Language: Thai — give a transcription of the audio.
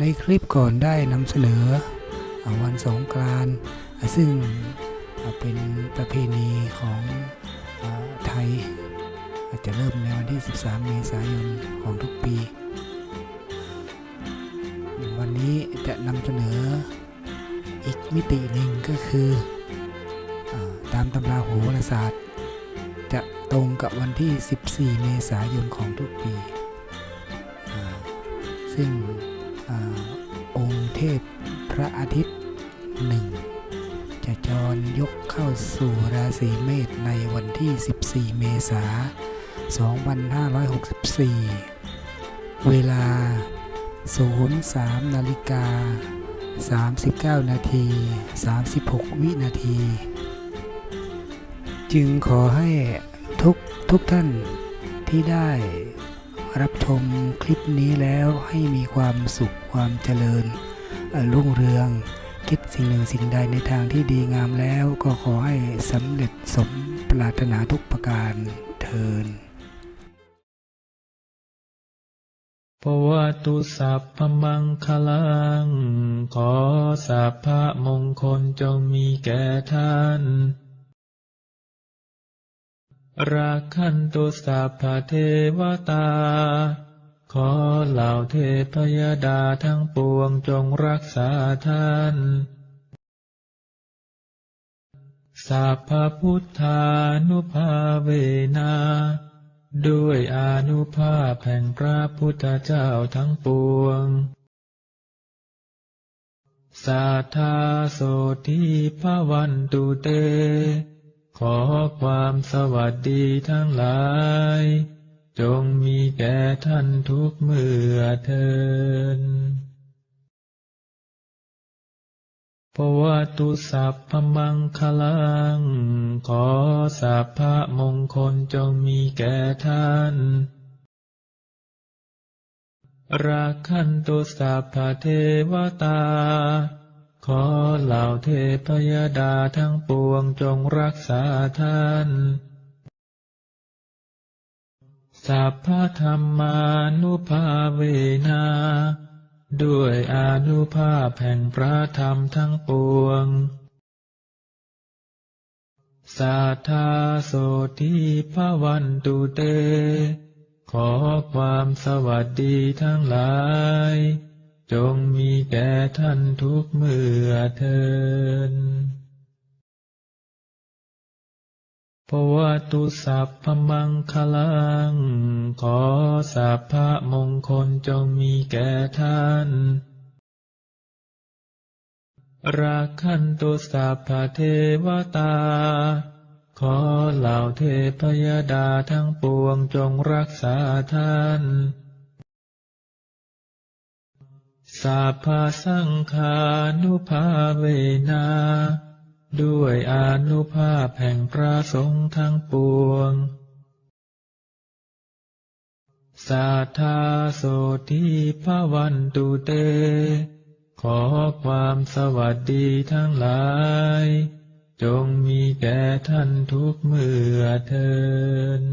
ในคลิปก่อนได้นำเสนอวันสงกรานต์ซึ่งเป็นประเพณีของอไทย อาจจะเริ่มในวันที่ 13 เมษายนของทุกปี วันนี้จะนำเสนออีกมิติหนึ่งก็คืออตามตำราโหราศาสตร์ จะตรงกับวันที่ 14 เมษายนของทุกปี ซึ่ง พพระอาทิตย์หนึ่งจะจรยกเข้าสู่ราศีเมษในวันที่ 14 เมษายน 2564 เวลา 03 นาฬิกา 39 นาที 36 วินาที จึงขอให้ทุกทุกท่านที่ได้รับชมคลิปนี้แล้วให้มีความสุขความเจริญ รุ่งเรือง คิดสิ่งหนึ่งสิ่งใดในทางที่ดีงามแล้วก็ขอให้สำเร็จสมปรารถนาทุกประการเทินภวตุสัพพมังคลัง ขอสัพพะมงคลจงมีแก่ท่าน ราคันตุสัพพเทวตา ขอเหล่าเทพยดาทั้งปวงจงรักษาท่านสัพพะพุทธานุภาเวนา ด้วยอนุภาพแห่งพระพุทธเจ้าทั้งปวง สาธาโสทีพระวันตุเต ขอความสวัสดีทั้งหลาย จงมีแก่ท่านทุกเมื่อเทินภวตุสัพพมังคลัง ขอสัพพะมงคลจงมีแก่ท่าน ราคันตุสัพพเทวตา ขอเหล่าเทพยดาทั้งปวงจงรักษาท่าน สัพพะธรรมานุภาเวนาด้วยอานุภาพแห่งพระธรรมทั้งปวง สาธาโสทีพระวันตุเต ขอความสวัสดีทั้งหลาย จงมีแก่ท่านทุกเมื่อเทิน ภวตุสัพพมังคลัง ขอสัพพะมงคลจงมีแก่ท่าน ราคันตุสัพพเทวตา ขอเหล่าเทพยดาทั้งปวงจงรักษาท่านสัพพสังฆานุภาเวนา ด้วยอานุภาพแห่งพระสงฆ์ทั้งปวง สาธาโสทีพระวันตุเต ขอความสวัสดีทั้งหลาย จงมีแก่ท่านทุกเมื่อเทิน